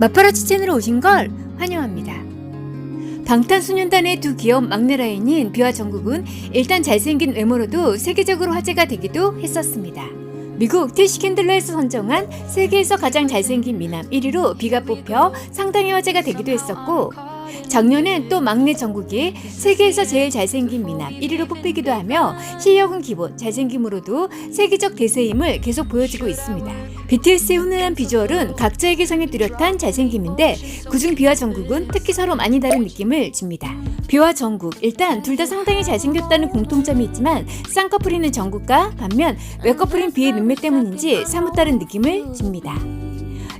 마파라치 채널에 오신 걸 환영합니다. 방탄소년단의 두 귀여운 막내 라인인 비와 정국은 일단 잘생긴 외모로도 세계적으로 화제가 되기도 했었습니다. 미국 티시캔들러에서 선정한 세계에서 가장 잘생긴 미남 1위로 비가 뽑혀 상당히 화제가 되기도 했었고 작년엔 또 막내 정국이 세계에서 제일 잘생긴 미남 1위로 뽑히기도 하며 실력은 기본, 잘생김으로도 세계적 대세임을 계속 보여주고 있습니다. BTS의 훈훈한 비주얼은 각자에게 성에 뚜렷한 잘생김인데 그중 비와 정국은 특히 서로 많이 다른 느낌을 줍니다. 비와 정국 일단 둘 다 상당히 잘생겼다는 공통점이 있지만 쌍꺼풀이는 정국과 반면 외꺼풀인 비의 눈매 때문인지 사뭇 다른 느낌을 줍니다.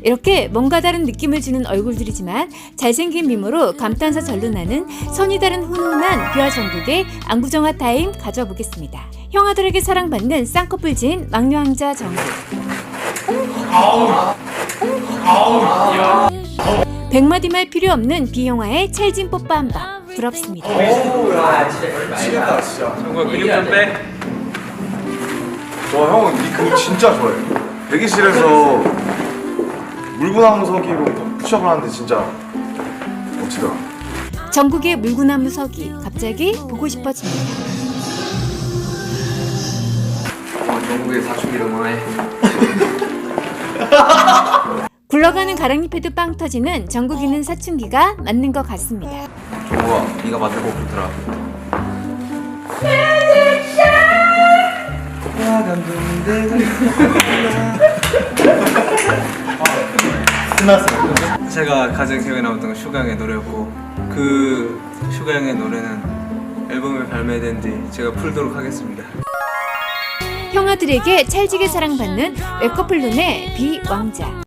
이렇게 뭔가 다른 느낌을 주는 얼굴들이지만 잘생긴 미모로 감탄사 절로 나는 선이 다른 훈훈한 비와 정국의 안구정화 타임 가져보겠습니다. 형아들에게 사랑받는 쌍꺼풀 지인 막내 왕자 정국. 백마디 말 필요 없는 비영화의 찰진 뽀빠 한방 부럽습니다. 미치겠다 진짜 정말 근육 좀 빼. 저 형은 이 근육 진짜 좋아해요 대기실에서 물구나무 서기로 푸시업을 하는데 진짜 멋지더라 전국의 물구나무 서기 갑자기 보고 싶어집니다. 전국의 사춘기를 응원해. 굴러가는 가랑잎에도 빵 터지는 전국이는 사춘기가 맞는 것 같습니다. 정국아, 네가 만든 곡 좋더라. 제가 가장 기억에 남았던 건 슈가형의 노래였고 그 슈가형의 노래는 앨범이 발매된 뒤 제가 풀도록 하겠습니다. 형아들에게 찰지게 사랑받는 외커플 눈의 비왕자.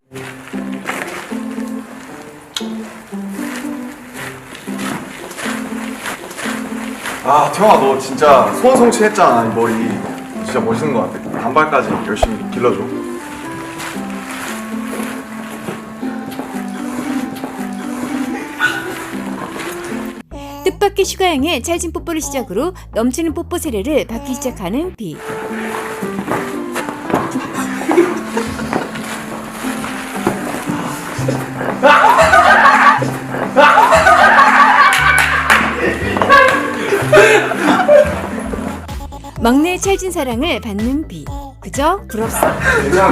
아 태영아 너 진짜 소원성취 했잖아 이 머리 진짜 멋있는 것 같아 단발까지 열심히 길러줘 뜻밖의 슈가형의 찰진 뽀뽀를 시작으로 넘치는 뽀뽀 세례를 받기 시작하는 비. 막내의 찰진 사랑을 받는 비. 그저 부럽습니다.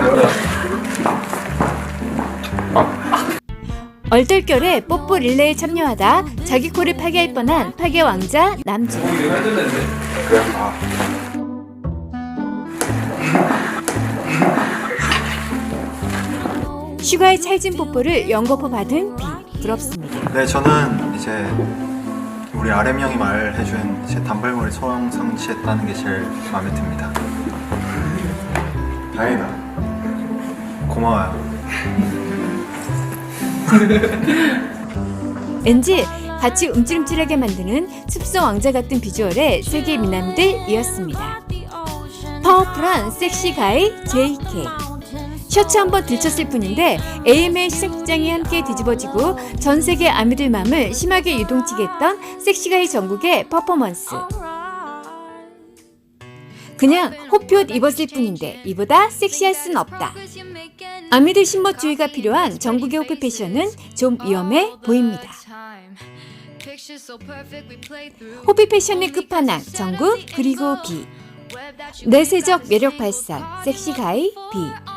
얼떨결에 뽀뽀 릴레이에 참여하다 자기 코를 파괴할 뻔한 파괴 왕자 아 슈가의 찰진 뽀뽀를 연거푸 받은 비. 부럽습니다. 네, 저는 이제 우리 아렘 형이 말해준 제 단발머리 소형 상치했다는 게 제일 마음에 듭니다. 다행이다 고마워요. 왠지 같이 움찔움찔하게 만드는 숲속 왕자 같은 비주얼의 세계 미남들이었습니다. 파워풀한 섹시 가이 JK. 셔츠 한 번 들쳤을 뿐인데 AMA 시상식장이 함께 뒤집어지고 전 세계 아미들 마음을 심하게 유동치게 했던 섹시가이 전국의 퍼포먼스. 그냥 호피옷 입었을 뿐인데 이보다 섹시할 순 없다. 아미들 신멋주의가 필요한 전국의 호피 패션은 좀 위험해 보입니다. 호피 패션의 끝판왕 전국 그리고 비 내세적 매력 발산 섹시 가이 비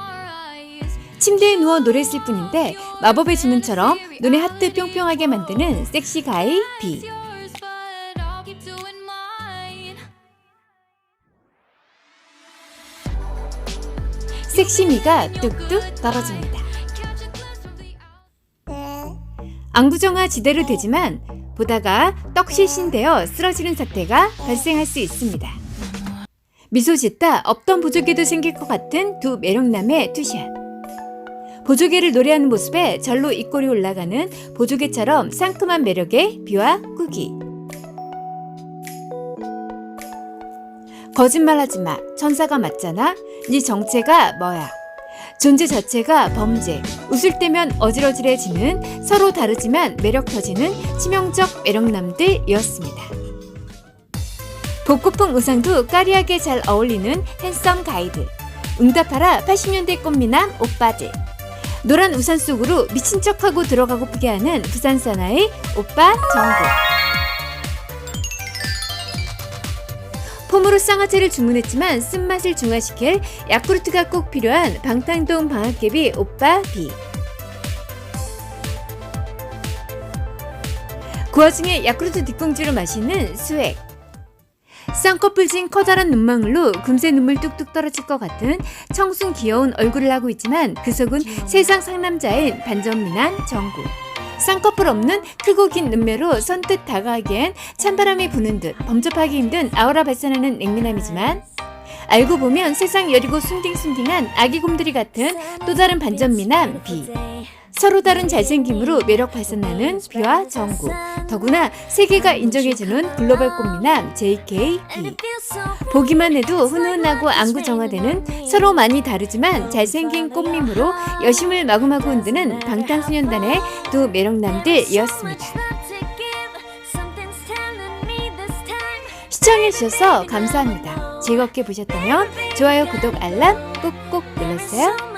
침대에 누워 노래했을 뿐인데 마법의 주문처럼 눈에 하트 뿅뿅하게 만드는 섹시 가이 비 섹시미가 뚝뚝 떨어집니다. 안구정화 지대로 되지만 보다가 떡실신되어 쓰러지는 사태가 발생할 수 있습니다. 미소 짓다 없던 보조개도 생길 것 같은 두 매력남의 투샷. 보조개를 노래하는 모습에 절로 입꼬리 올라가는 보조개처럼 상큼한 매력의 비와 꾸기. 거짓말하지 마. 천사가 맞잖아. 네 정체가 뭐야? 존재 자체가 범죄. 웃을 때면 어질어질해지는 서로 다르지만 매력 터지는 치명적 매력남들이었습니다. 복고풍 의상도 까리하게 잘 어울리는 핸섬 가이드. 응답하라 80년대 꽃미남 오빠들. 노란 우산 속으로 미친 척하고 들어가고 쁘게 하는 부산 사나이 오빠 정국. 폼으로 쌍화차를 주문했지만 쓴맛을 중화시킬 야쿠르트가 꼭 필요한 방탄동 방학개비 오빠 B. 그 와중에 야쿠르트 뒷공지로 마시는 수액. 쌍꺼풀 진 커다란 눈망울로 금세 눈물 뚝뚝 떨어질 것 같은 청순 귀여운 얼굴을 하고 있지만 그 속은 세상 상남자인 반전미남 정구. 쌍꺼풀 없는 크고 긴 눈매로 선뜻 다가가기엔 찬바람이 부는 듯 범접하기 힘든 아우라 발산하는 냉미남이지만 알고 보면 세상 여리고 순딩순딩한 아기 곰돌이 같은 또 다른 반전미남 비. 서로 다른 잘생김으로 매력 발산나는 비와 정구. 더구나 세계가 인정해주는 글로벌 꽃미남 JK B. 보기만 해도 훈훈하고 안구정화되는 서로 많이 다르지만 잘생긴 꽃밈으로 여심을 마구마구 흔드는 방탄소년단의 두 매력남들이었습니다. 시청해주셔서 감사합니다. 즐겁게 보셨다면 좋아요, 구독, 알람 꾹꾹 눌러주세요.